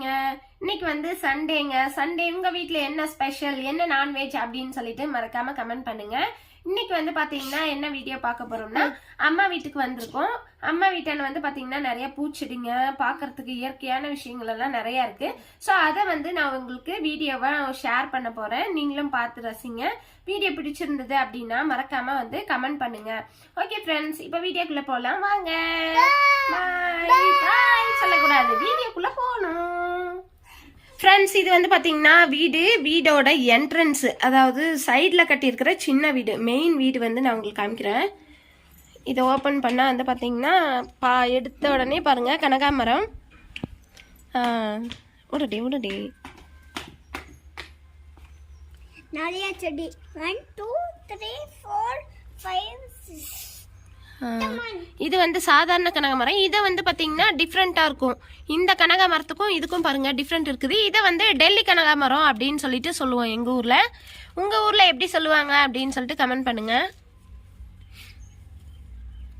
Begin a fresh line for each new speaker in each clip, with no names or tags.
இருக்கீங்க இன்னைக்கு வந்து சண்டேங்க சண்டே உங்க வீட்டுல என்ன ஸ்பெஷல் என்ன நான்வெஜ் அப்படின்னு சொல்லிட்டு மறக்காம கமெண்ட் பண்ணுங்க. இன்னைக்கு வந்து பாத்தீங்கன்னா என்ன வீடியோ பார்க்க போறோம்னா அம்மா வீட்டுக்கு வந்திருக்கோம். அம்மா வீட்டில் வந்து பாத்தீங்கன்னா நிறைய பூச்செடிங்க பார்க்கறதுக்கு இயற்கையான விஷயங்கள் எல்லாம் நிறைய இருக்கு. ஸோ அதை வந்து நான் உங்களுக்கு வீடியோவை ஷேர் பண்ண போறேன். நீங்களும் பார்த்து ரசிங்க. வீடியோ பிடிச்சிருந்தது அப்படின்னா மறக்காம வந்து கமெண்ட் பண்ணுங்க. ஓகே ஃப்ரெண்ட்ஸ் இப்போ வீடியோக்குள்ள போகலாம் வாங்க. பாய் பாய் சொல்லக்கூடாது. வீடியோக்குள்ள போகணும். ஃப்ரெண்ட்ஸ் இது வந்து பார்த்தீங்கன்னா வீடு வீடோட என்ட்ரன்ஸு அதாவது சைடில் கட்டியிருக்கிற சின்ன வீடு. மெயின் வீடு வந்து நான் உங்களுக்கு காமிக்கிறேன். இதை ஓப்பன் பண்ணால் வந்து பார்த்தீங்கன்னா பா எடுத்த உடனே பாருங்கள் கனகாமரம். உடடி உடடி
நிறைய செடி. One two three four five six
இது வந்து சாதாரண கனகாமரம் இதை வந்து பார்த்தீங்கன்னா டிஃப்ரெண்ட்டாக இருக்கும். இந்த கனகாமரத்துக்கும் இதுக்கும் பாருங்கள் டிஃப்ரெண்ட் இருக்குது. இதை வந்து டெல்லி கனகாமரம் அப்படின்னு சொல்லிட்டு சொல்லுவோம் எங்கள் ஊரில். உங்கள் ஊரில் எப்படி சொல்லுவாங்க அப்படின்னு சொல்லிட்டு கமெண்ட் பண்ணுங்கள்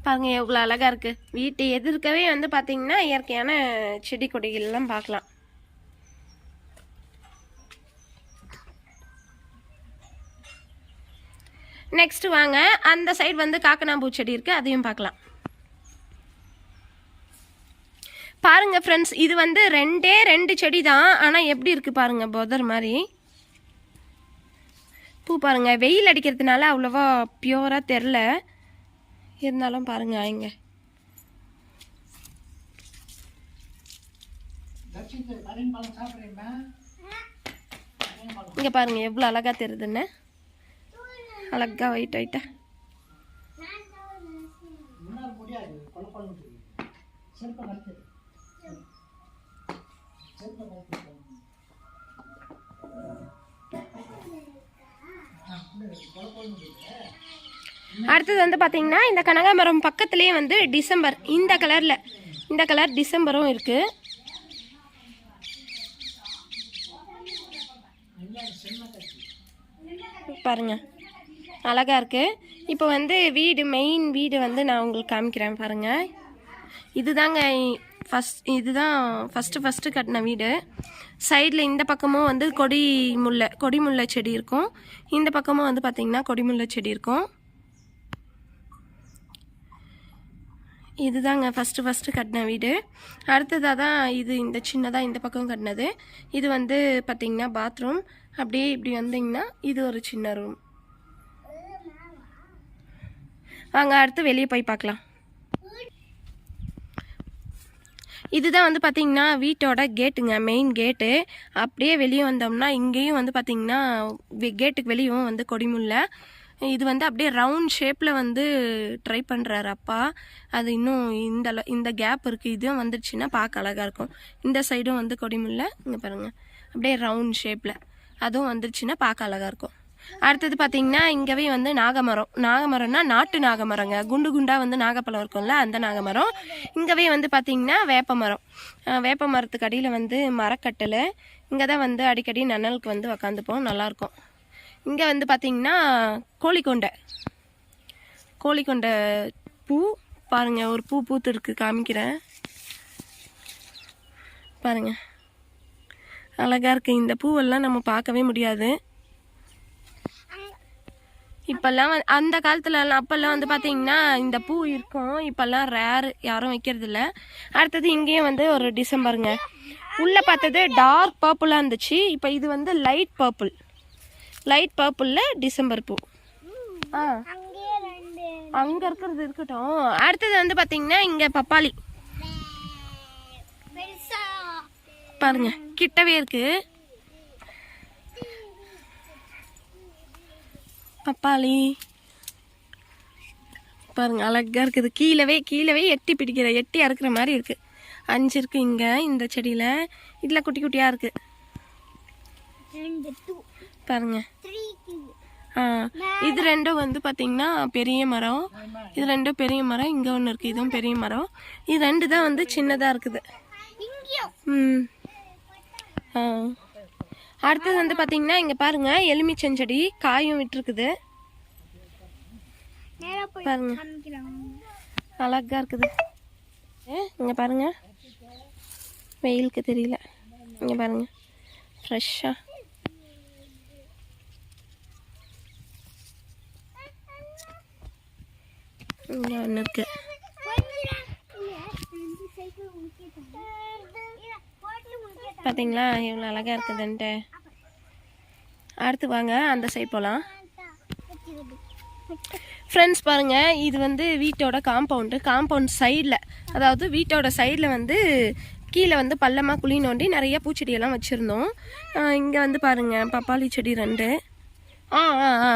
பாருங்க எவ்வளோ அழகாக இருக்குது வீட்டு எதிர்க்கவே வந்து பார்த்தீங்கன்னா இயற்கையான செடி கொடிகள்லாம் பார்க்கலாம். நெக்ஸ்ட் வாங்க. அந்த சைடு வந்து காக்கனாம்பூ செடி இருக்கு. அதையும் பார்க்கலாம். பாருங்க ஃப்ரெண்ட்ஸ் இது வந்து ரெண்டே ரெண்டு செடி தான் ஆனால் எப்படி இருக்கு பாருங்க பொதர் மாதிரி. பூ பாருங்க வெயில் அடிக்கிறதுனால அவ்வளோவா பியூராக தெரில இருந்தாலும் பாருங்க இங்க. இங்க பாருங்க எவ்வளோ அழகா தெரியுதுன்னு. அழகா ஒயிட் ஒயிட்டா அடுத்தது வந்து பார்த்தீங்கன்னா இந்த கனகாமரம் பக்கத்துலேயே வந்து டிசம்பர் இந்த கலரில் இந்த கலர் டிசம்பரும் இருக்கு. பாருங்க. அழகாக இருக்குது இப்போ வந்து வீடு மெயின் வீடு வந்து நான் உங்களுக்கு காமிக்கிறேன் பாருங்கள் இதுதாங்க ஃபஸ்ட் இதுதான் ஃபஸ்ட்டு ஃபஸ்ட்டு கட்டின வீடு. சைடில் இந்த பக்கமும் வந்து கொடி முல்லை கொடி முல்லை செடி இருக்கும். இந்த பக்கமும் வந்து பார்த்திங்கன்னா கொடி முல்லை செடி இருக்கும். இதுதாங்க ஃபஸ்ட்டு ஃபஸ்ட்டு கட்டின வீடு. அடுத்ததாக தான் இது இந்த சின்னதாக இந்த பக்கம் கட்டினது. இது வந்து பார்த்திங்கன்னா பாத்ரூம் அப்படியே இப்படி வந்தீங்கன்னா இது ஒரு சின்ன ரூம் வாங்க அடுத்து வெளியே போய் பார்க்கலாம் இதுதான் வந்து பார்த்தீங்கன்னா வீட்டோட கேட்டுங்க மெயின் கேட்டு அப்படியே வெளியே வந்தோம்னா இங்கேயும் வந்து பார்த்தீங்கன்னா கேட்டுக்கு வெளியும் வந்து கொடிமுல்லை. இது வந்து அப்படியே ரவுண்ட் ஷேப்பில் வந்து ட்ரை பண்ணுறாரு அப்பா. அது இன்னும் இந்த இந்த கேப் இருக்குது இதுவும் வந்துடுச்சுன்னா பார்க்க அழகாக இருக்கும். இந்த சைடும் வந்து கொடிமுல்லை. இங்கே பாருங்கள் அப்படியே ரவுண்ட் ஷேப்பில் அதுவும் வந்துடுச்சுன்னா பார்க்க அழகாக இருக்கும். அடுத்தது பார்த்தீங்கன்னா இங்கவே வந்து நாகமரம். நாகமரம்னா நாட்டு நாகமரங்க. குண்டு குண்டாக வந்து நாகப்பழம் இருக்கும்ல அந்த நாகமரம். இங்கவே வந்து பார்த்தீங்கன்னா வேப்ப மரம் வேப்ப மரத்துக்கு அடியில் வந்து மரக்கட்டில் இங்கே தான் வந்து அடிக்கடி நன்னலுக்கு வந்து உக்காந்துப்போம். நல்லாயிருக்கும் இங்கே வந்து பார்த்தீங்கன்னா கோழிக்கொண்டை. கோழிக்கொண்டை பூ. பாருங்க ஒரு பூ பூத்து இருக்கு காமிக்கிறேன். பாருங்கள் அழகாக இருக்குது இந்த பூவெல்லாம் நம்ம பார்க்கவே முடியாது. இப்பெல்லாம் அந்த காலத்துல எல்லாம் அப்பெல்லாம் வந்து பாத்தீங்கன்னா இந்த பூ இருக்கும். இப்பெல்லாம் ரேர் யாரும் வைக்கிறது இல்ல அடுத்தது இங்கேயும் வந்து ஒரு டிசம்பருங்க உள்ள பார்த்தது டார்க் பர்பிளா இருந்துச்சு. இப்போ இது வந்து லைட் பர்பிள் லைட் பர்பிள்ல டிசம்பர் பூ. ஆ. அங்க இருக்கிறது இருக்கட்டும். அடுத்தது வந்து பாத்தீங்கன்னா இங்க பப்பாளி. பாருங்க கிட்டவே இருக்கு. பப்பாளி பாருங்க அழகா இருக்குது. கீழவே கீழவே எட்டி பிடிக்கிற எட்டி அறுக்கிற மாதிரி இருக்கு. அஞ்சு இருக்கு இங்க இந்த செடியில. இதுல குட்டி குட்டியா இருக்கு.
ரெண்டு டூ
பாருங்க. ஆ இது ரெண்டும் வந்து பாத்தீங்கன்னா பெரிய மரம். இது ரெண்டும் பெரிய மரம் இங்க ஒன்று இருக்கு இதுவும் பெரிய மரம். இது ரெண்டு தான் வந்து சின்னதா இருக்குது. ம். ஆ. அடுத்தது வந்து பார்த்தீங்கன்னா இங்கே பாருங்க எலுமிச்சஞ்செடி காயும் விட்டுருக்குது. பாருங்க.
காமிக்கிறாங்க
அழகா இருக்குது. இங்கே பாருங்க. வெயிலுக்கு தெரியல. இங்கே பாருங்க. ஃப்ரெஷ்ஷாக இங்கே ஒன்று இருக்குது பார்த்தீங்களா எவ்வளோ அழகாக இருக்குதுன்ட்டு. அடுத்து வாங்க அந்த சைட் போகலாம் ஃப்ரெண்ட்ஸ் பாருங்க இது வந்து வீட்டோட காம்பவுண்டு காம்பவுண்ட் சைடில் அதாவது வீட்டோட சைடில் வந்து கீழே வந்து பள்ளமாக குழி நோண்டி நிறைய பூச்செடியெல்லாம் வச்சுருந்தோம். இங்கே வந்து பாருங்க பப்பாளி செடி ரெண்டு. ஆ ஆ ஆ.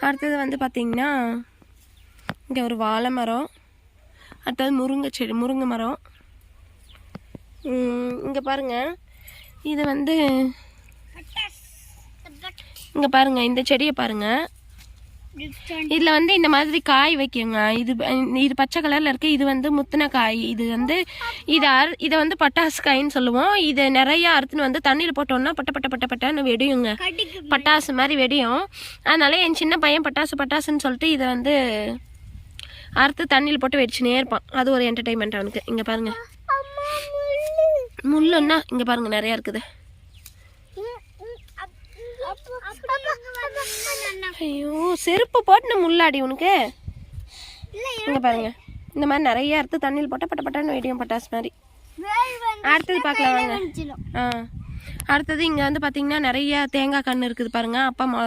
அடுத்தது வந்து பார்த்தீங்கன்னா இங்கே ஒரு வாழை மரம். அடுத்தது முருங்கை செடி முருங்கை மரம். இங்கே பாருங்க. இது வந்து இங்கே பாருங்கள் இந்த செடியை பாருங்கள் இதில் வந்து இந்த மாதிரி காய் வைக்குங்க. இது இது பச்சை கலரில் இருக்கு. இது வந்து முத்தின காய். இது வந்து இது அறு இதை வந்து பட்டாசு காயின்னு சொல்லுவோம். இதை நிறையா அறுத்துன்னு வந்து தண்ணியில் போட்டோம்னா பட்ட பட்ட பட்ட பட்டன்னு வெடியுங்க. பட்டாசு மாதிரி வெடியும். அதனால என் சின்ன பையன் பட்டாசு பட்டாசுன்னு சொல்லிட்டு இதை வந்து அறுத்து தண்ணியில் போட்டு வெடிச்சுனே இருப்பான். அது ஒரு என்டர்டைன்மெண்ட் அவனுக்கு. இங்கே பாருங்கள் முள்ளுன்னா இங்கே பாருங்க நிறையா இருக்குது. ஐயோ செருப்பு போட்டு முள்ளாடி உனக்கு? இங்கே பாருங்க. இந்த மாதிரி நிறைய அறுத்து தண்ணியில் போட்டால் பட்ட பட்டான்னு வெடியும் பட்டாசு மாதிரி. அடுத்தது பார்க்கலாம் வாங்க. ஆ. அடுத்தது இங்கே வந்து பார்த்தீங்கன்னா நிறைய தேங்காய் கன்று இருக்குது பாருங்க. அப்பா மொ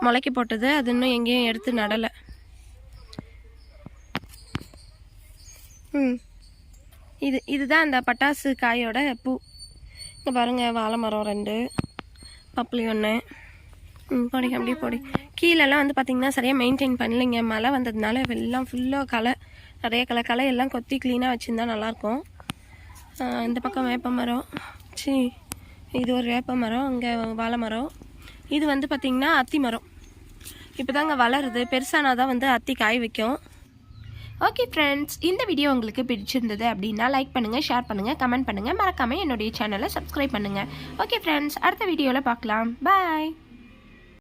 முளைக்க போட்டது. அது இன்னும் எங்கேயும் எடுத்து நடலை. ம். இது இதுதான் அந்த பட்டாசு காயோட பூ. இங்கே பாருங்க வாழை மரம் ரெண்டு பப்ளி ஒன்று ம் போடி அப்படியே போடி. கீழெல்லாம் வந்து பார்த்திங்கன்னா சரியாக மெயின்டைன் பண்ணலைங்க. மழை வந்ததுனால எல்லாம் ஃபுல்லாக களை நிறைய களை களை எல்லாம் கொத்தி க்ளீனாக வச்சுருந்தா நல்லாயிருக்கும் இந்த பக்கம் வேப்ப மரம். சி இது ஒரு வேப்ப மரம் இங்கே வாழை மரம். இது வந்து பார்த்திங்கன்னா அத்தி மரம். இப்போ தாங்க வளருது. பெருசானா தான் வந்து அத்தி காய் வைக்கும். ஓகே ஃப்ரெண்ட்ஸ் இந்த வீடியோ உங்களுக்கு பிடிச்சிருந்தது அப்படின்னா லைக் பண்ணுங்கள் ஷேர் பண்ணுங்கள் கமெண்ட் பண்ணுங்கள் மறக்காமல் என்னுடைய சேனலை சப்ஸ்கிரைப் பண்ணுங்கள் ஓகே ஃப்ரெண்ட்ஸ் அடுத்த வீடியோவில் பார்க்கலாம். பாய்